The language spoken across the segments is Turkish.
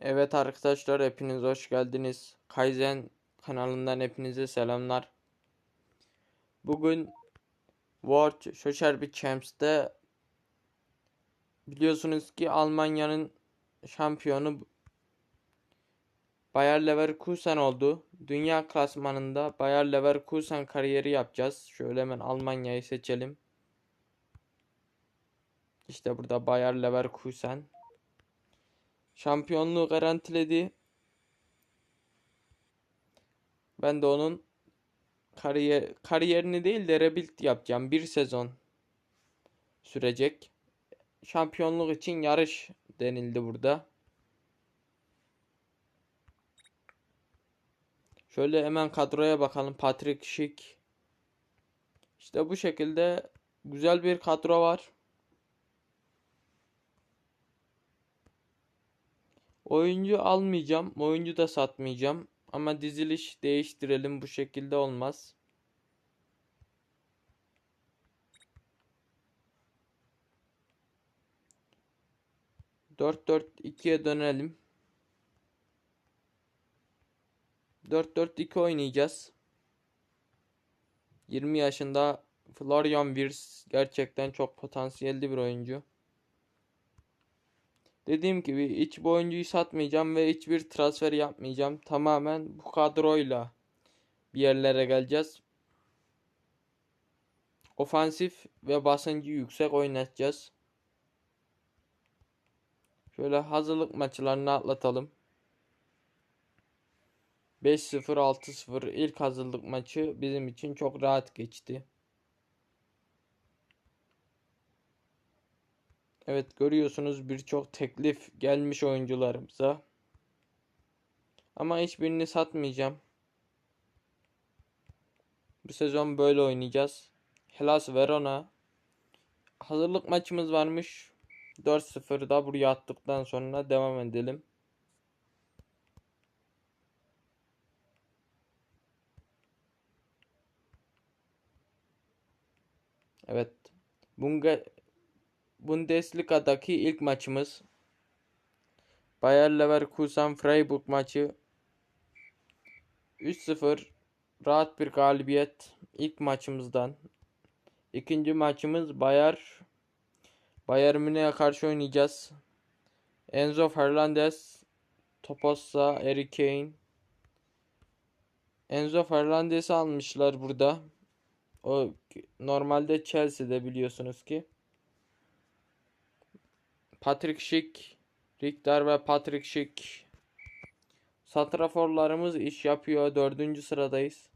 Evet arkadaşlar hepiniz hoş geldiniz. Kaizen kanalından hepinize selamlar. Bugün World Social Champs'te biliyorsunuz ki Almanya'nın şampiyonu Bayer Leverkusen oldu. Dünya klasmanında Bayer Leverkusen kariyeri yapacağız. Şöyle hemen Almanya'yı seçelim. İşte burada Bayer Leverkusen. Şampiyonluğu garantiledi. Ben de onun kariyer kariyerini değil de rebuild yapacağım. Bir sezon sürecek. Şampiyonluk için yarış denildi burada. Şöyle hemen kadroya bakalım. Patrick Schick. İşte bu şekilde güzel bir kadro var. Oyuncu almayacağım. Oyuncu da satmayacağım. Ama diziliş değiştirelim. Bu şekilde olmaz. Dört dört ikiye dönelim. Dört dört iki oynayacağız. 20 yaşında Florian Wirtz gerçekten çok potansiyelli bir oyuncu. Dediğim gibi hiç bu oyuncuyu satmayacağım ve hiçbir transfer yapmayacağım. Tamamen bu kadroyla bir yerlere geleceğiz. Ofansif ve basıncı yüksek oynatacağız. Şöyle hazırlık maçlarını atlatalım. 5-0 6-0 ilk hazırlık maçı bizim için çok rahat geçti. Evet görüyorsunuz birçok teklif gelmiş oyuncularımıza. Ama hiçbirini satmayacağım. Bu sezon böyle oynayacağız. Hellas Verona. Hazırlık maçımız varmış. 4-0 da buraya attıktan sonra devam edelim. Evet. Bunga Bundesliga'daki ilk maçımız. Bayer Leverkusen Freiburg maçı 3-0 rahat bir galibiyet ilk maçımızdan. İkinci maçımız Bayer Bayern Münih'e karşı oynayacağız. Enzo Fernandez, Topossa, Harry Kane. Enzo Fernandez'i almışlar burada. O normalde Chelsea'de biliyorsunuz ki. Patrick Schick, Richter ve Patrick Schick. Santraforlarımız iş yapıyor. Dördüncü sıradayız.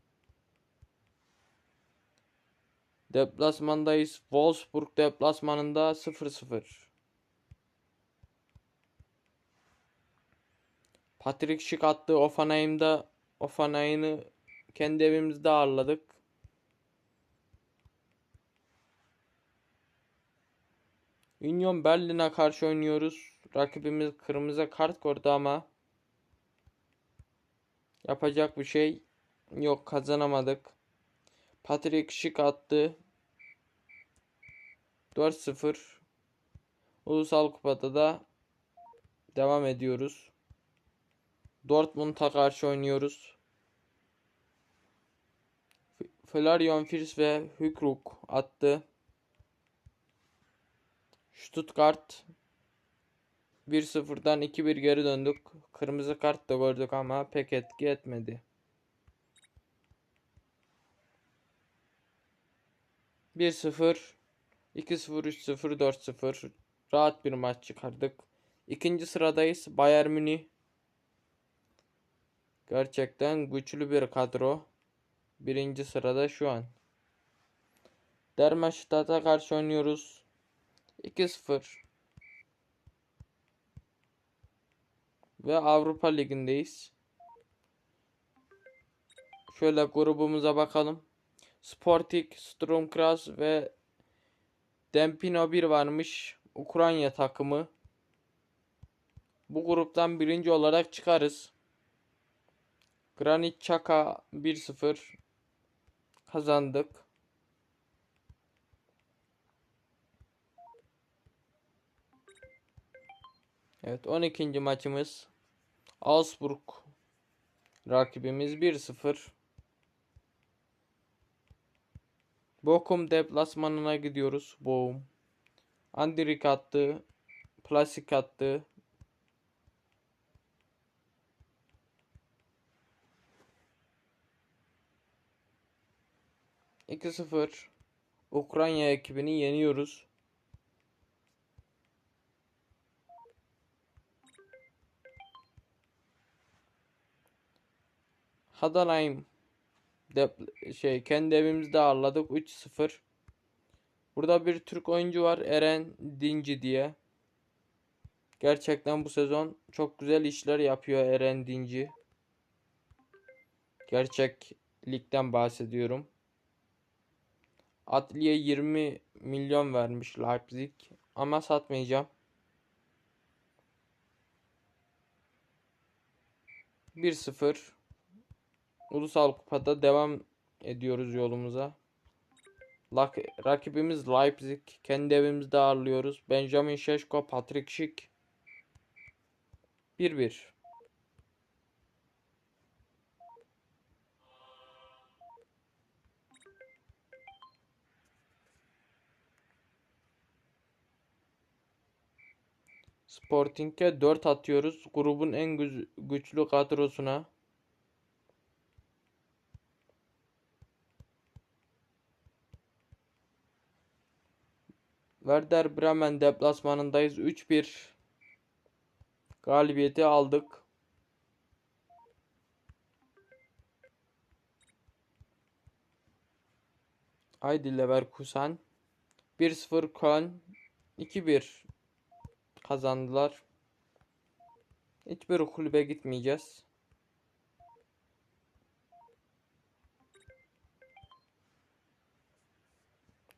Deplasmandayız. Wolfsburg deplasmanında 0-0. Patrick Schick attı. Offenheim'da Offenheim'i kendi evimizde ağırladık. Union Berlin'e karşı oynuyoruz. Rakibimiz kırmızı kart gördü ama yapacak bir şey yok kazanamadık. Patrick Schick attı. 4-0 Ulusal Kupa'da da devam ediyoruz. Dortmund'a karşı oynuyoruz. Florian Fils ve Hükruk attı. Stuttgart 1-0'dan 2-1 geri döndük. Kırmızı kart da gördük ama pek etki etmedi. 1-0 2-0 3-0 4-0 rahat bir maç çıkardık. İkinci sıradayız. Bayern Münih gerçekten güçlü bir kadro. Birinci sırada şu an. Dermstadt'a karşı oynuyoruz. 2-0 ve Avrupa Ligi'ndeyiz. Şöyle grubumuza bakalım. Sporting, Stromkras ve Dempino 1 varmış. Ukrayna takımı. Bu gruptan birinci olarak çıkarız. Granit Çaka 1-0 kazandık. Evet 12. maçımız. Augsburg rakibimiz 1-0. Bochum deplasmanına gidiyoruz. Bochum. Andrik attı. Plasik attı. İki sıfır. Ukrayna ekibini yeniyoruz. Hadanheim dep şey kendi evimizde ağırladık 3-0. Burada bir Türk oyuncu var Eren Dinci diye. Gerçekten bu sezon çok güzel işler yapıyor Eren Dinci. Gerçek ligden bahsediyorum. Atliye 20 milyon vermiş Leipzig ama satmayacağım. 1-0 Ulusal Kupa'da devam ediyoruz yolumuza. Lak- rakibimiz Leipzig. Kendi evimizde ağırlıyoruz. Benjamin Şeşko, Patrick Schick. 1-1. Sporting'e 4 atıyoruz. Grubun en güçlü kadrosuna. Werder Bremen deplasmanındayız. 3-1 galibiyeti aldık. Haydi Leverkusen 1-0 Köln 2-1 kazandılar. Hiçbir kulübe gitmeyeceğiz.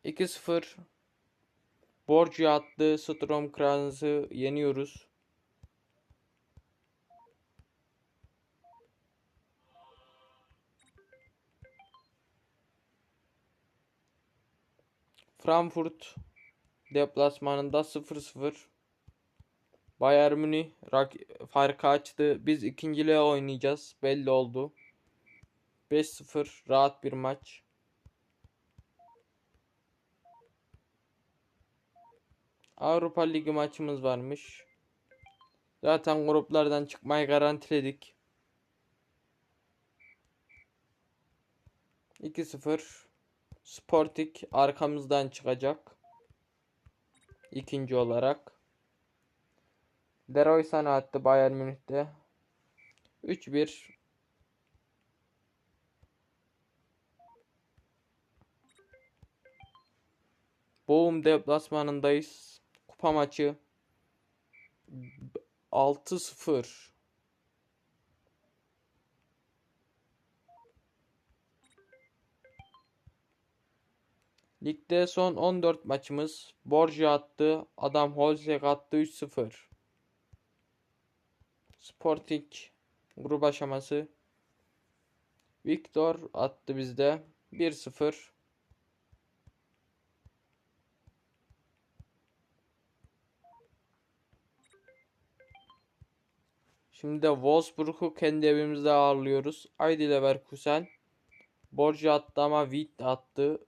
İki sıfır Borcu attı. Strom Kranz'ı yeniyoruz. Frankfurt deplasmanında 0-0. Bayern Münih farkı açtı. Biz ikinciliğe oynayacağız. Belli oldu. 5-0 rahat bir maç. Avrupa Ligi maçımız varmış. Zaten gruplardan çıkmayı garantiledik. 2-0 Sporting arkamızdan çıkacak. İkinci olarak. Leroy Sané attı Bayern Münih'te. 3-1 Boğum deplasmanındayız. Kupa maçı 6-0 Ligde son 14 maçımız. Borja attı. Adam Holzek attı 3-0. Sporting grup aşaması. Victor attı bizde. 1-0. Şimdi de Wolfsburg'u kendi evimizde ağırlıyoruz. Haydi Leverkusen. Borja attı ama Witt attı.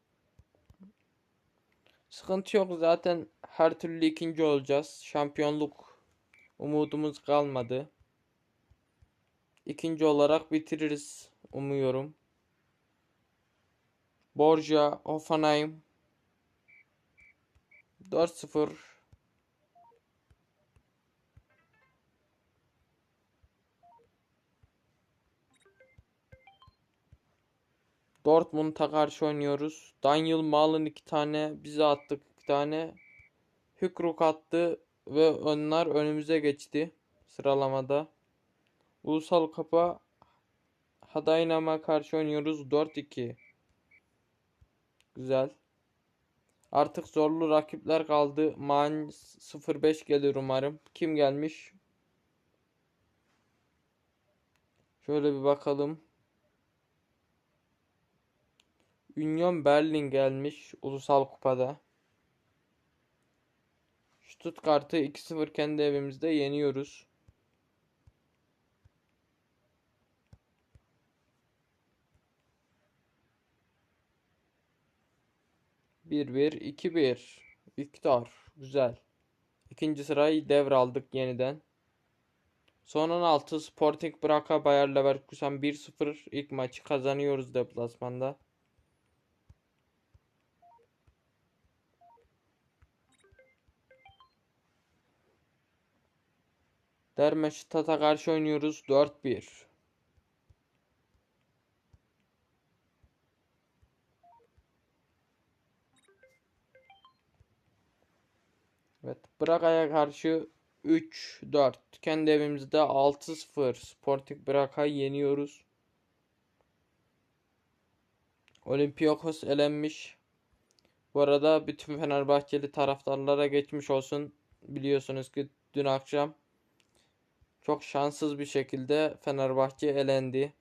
Sıkıntı yok zaten her türlü ikinci olacağız. Şampiyonluk umudumuz kalmadı. İkinci olarak bitiririz umuyorum. Borja, Hoffenheim 4-0 Dortmund'a karşı oynuyoruz. Daniel Malin iki tane, bize attık iki tane. Hükruk attı ve onlar önümüze geçti sıralamada. Ulusal Kupa Hadaynam'a karşı oynuyoruz 4-2. Güzel. Artık zorlu rakipler kaldı. Man 05 gelir umarım. Kim gelmiş? Şöyle bir bakalım. Union Berlin gelmiş Ulusal Kupa'da. Stuttgart'ı 2-0 kendi evimizde yeniyoruz. Bir bir iki bir. İktar. Güzel. İkinci sırayı devraldık yeniden. Son 16 Sporting Braga Bayer Leverkusen 1-0 ilk maçı kazanıyoruz deplasmanda. Dermestadt'a karşı oynuyoruz 4-1. Evet, Braga'ya karşı 3-4. Kendi evimizde 6-0 Sporting Braga'yı yeniyoruz. Olympiakos elenmiş. Bu arada bütün Fenerbahçeli taraftarlara geçmiş olsun. Biliyorsunuz ki dün akşam çok şanssız bir şekilde Fenerbahçe elendi.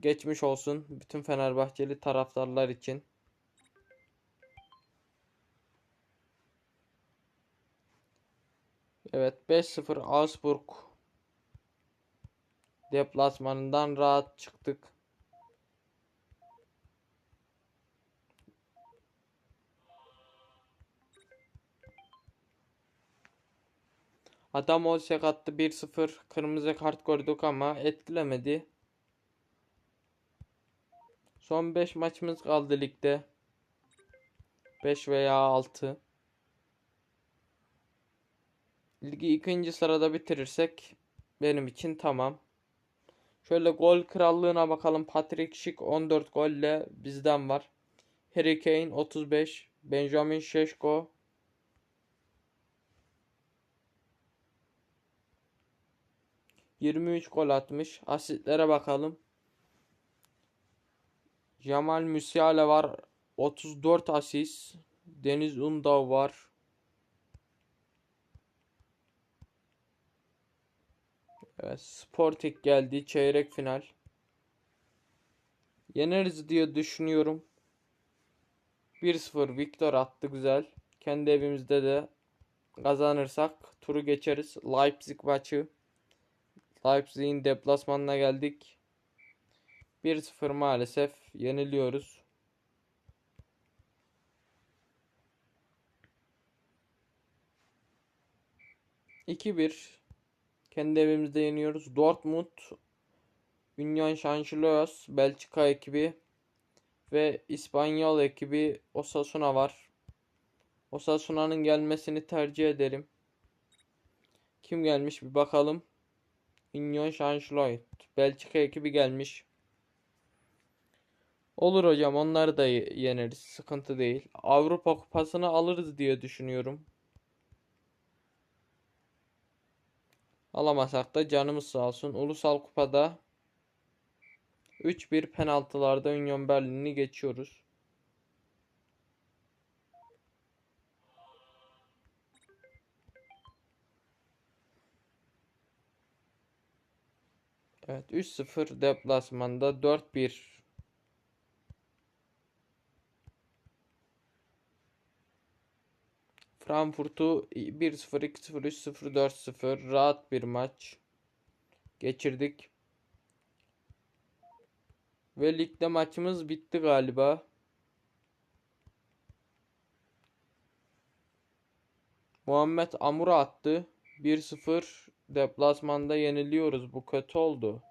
Geçmiş olsun bütün Fenerbahçeli taraftarlar için. Evet 5-0 Augsburg deplasmanından rahat çıktık. Adam olacak attı 1-0 kırmızı kart gördük ama etkilemedi. Son 5 maçımız kaldı ligde. 5 veya 6. Ligi ikinci sırada bitirirsek benim için tamam. Şöyle gol krallığına bakalım. Patrick Schick 14 golle bizden var. Harry Kane 35. Benjamin Şeşko 23 gol atmış. Asitlere bakalım. Jamal Musiala var. 34 asist. Deniz Undao var. Evet, Sporting geldi. Çeyrek final. Yeneriz diye düşünüyorum. 1-0 Victor attı güzel. Kendi evimizde de kazanırsak turu geçeriz. Leipzig maçı. Leipzig'in deplasmanına geldik. 1-0 maalesef yeniliyoruz. İki bir kendi evimizde yeniyoruz. Dortmund, Union Saint-Gilloise, Belçika ekibi ve İspanyol ekibi Osasuna var. Osasuna'nın gelmesini tercih ederim. Kim gelmiş bir bakalım. Union Saint-Gilloise. Belçika ekibi gelmiş. Olur hocam onları da yeneriz. Sıkıntı değil. Avrupa kupasını alırız diye düşünüyorum. Alamasak da canımız sağ olsun. Ulusal kupada 3-1 penaltılarda Union Berlin'i geçiyoruz. Evet 3-0 deplasmanda 4-1 Frankfurt'u 1-0, 2-0, 3-0, 4-0 rahat bir maç geçirdik. Ve ligde maçımız bitti galiba. Muhammed Amur'a attı. 1-0 Deplasmanda yeniliyoruz. Bu kötü oldu.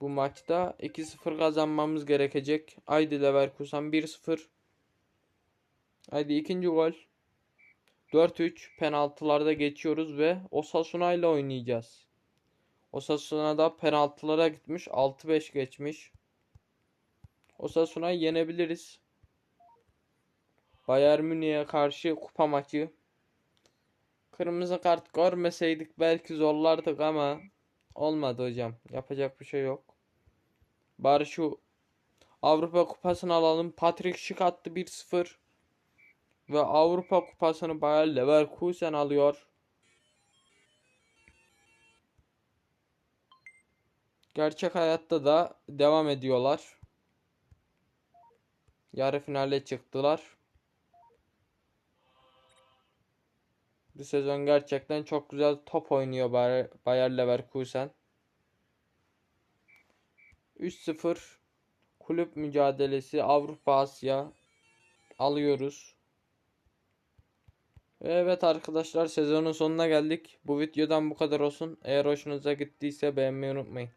Bu maçta 2-0 kazanmamız gerekecek. Haydi Leverkusen 1-0. Haydi ikinci gol. 4-3 penaltılarda geçiyoruz ve Osasuna ile oynayacağız. Osasuna da penaltılara gitmiş. 6-5 geçmiş. Osasuna'yı yenebiliriz. Bayern Münih'e karşı kupa maçı. Kırmızı kart görmeseydik belki zorlardık ama olmadı hocam. Yapacak bir şey yok. Bari şu Avrupa kupasını alalım. Patrick Schick attı 1-0. Ve Avrupa kupasını Bayer Leverkusen alıyor. Gerçek hayatta da devam ediyorlar. Yarı finale çıktılar. Bu sezon gerçekten çok güzel top oynuyor Bayer Leverkusen. 3-0 kulüp mücadelesi Avrupa Asya alıyoruz. Ve Evet arkadaşlar sezonun sonuna geldik. Bu videodan bu kadar olsun. Eğer hoşunuza gittiyse beğenmeyi unutmayın.